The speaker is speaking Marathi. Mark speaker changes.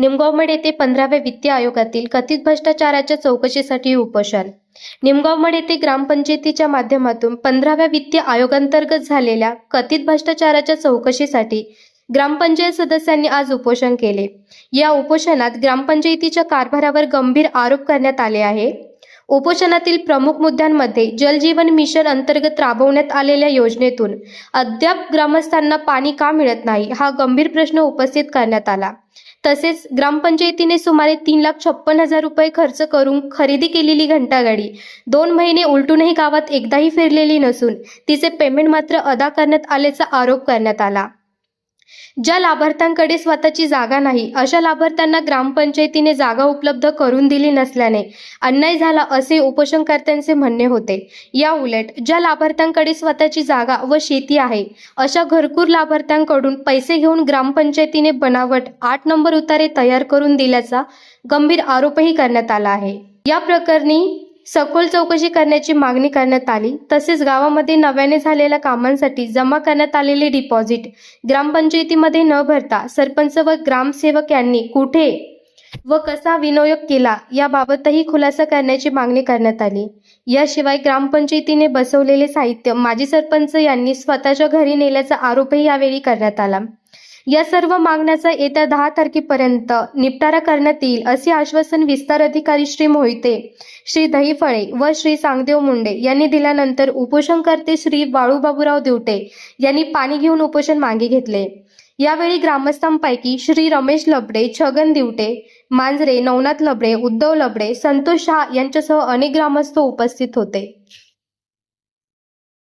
Speaker 1: निमगावमड येथे पंधराव्या वित्तीय आयोगातील कथित भ्रष्टाचाराच्या चौकशीसाठी उपोषण. निमगावमड येथे ग्रामपंचायतीच्या माध्यमातून पंधराव्या वित्तीय आयोगांतर्गत झालेल्या कथित भ्रष्टाचाराच्या चौकशीसाठी ग्रामपंचायत सदस्यांनी आज उपोषण केले. या उपोषणात ग्रामपंचायतीच्या कारभारावर गंभीर आरोप करण्यात आले आहे. उपोषणातील प्रमुख मुद्द्यांमध्ये जलजीवन मिशन अंतर्गत राबवण्यात आलेल्या योजनेतून अद्याप ग्रामस्थांना पाणी का मिळत नाही हा गंभीर प्रश्न उपस्थित करण्यात आला. तसेच ग्रामपंचायतीने सुमारे तीन लाख छप्पन हजार रुपये खर्च करून खरेदी केलेली घंटागाडी दोन महिने उलटूनही गावात एकदाही फिरलेली नसून तिचे पेमेंट मात्र अदा करण्यात आल्याचा आरोप करण्यात आला. ज्या लाभार्थ्यांकडे स्वतःची जागा नाही अशा लाभार्थ्यांना ग्रामपंचायतीने जागा उपलब्ध करून दिली नसल्याने अन्याय झाला असे उपोषणकर्त्यांचे म्हणणे होते. या उलट ज्या लाभार्थ्यांकडे स्वतःची जागा व शेती आहे अशा घरकूर लाभार्थ्यांकडून पैसे घेऊन ग्रामपंचायतीने बनावट आठ नंबर उतारे तयार करून दिल्याचा गंभीर आरोपही करण्यात आला आहे. या प्रकरणी सखोल चौकशी करण्याची मागणी करण्यात आली. तसेच गावामध्ये नव्याने झालेल्या कामांसाठी जमा करण्यात आलेले डिपॉझिट ग्रामपंचायतीमध्ये न भरता सरपंच व ग्रामसेवक यांनी कुठे व कसा विनियोग केला याबाबतही खुलासा करण्याची मागणी करण्यात आली. याशिवाय ग्रामपंचायतीने बसवलेले साहित्य माजी सरपंच यांनी स्वतःच्या घरी नेल्याचा आरोपही यावेळी करण्यात आला. या सर्व मागण्याचा येत्या दहा तारखेपर्यंत निपटारा करण्यात येईल असे आश्वासन विस्तार अधिकारी श्री मोहिते श्री दहीफळे व श्री सांगदेव मुंडे यांनी दिल्यानंतर उपोषणकर्ते श्री बाळूबाबूराव दिवटे यांनी पाणी घेऊन उपोषण मागे घेतले. यावेळी ग्रामस्थांपैकी श्री रमेश लबडे छगन दिवटे मांजरे नवनाथ लबडे उद्धव लबडे संतोष शहा यांच्यासह अनेक ग्रामस्थ उपस्थित होते.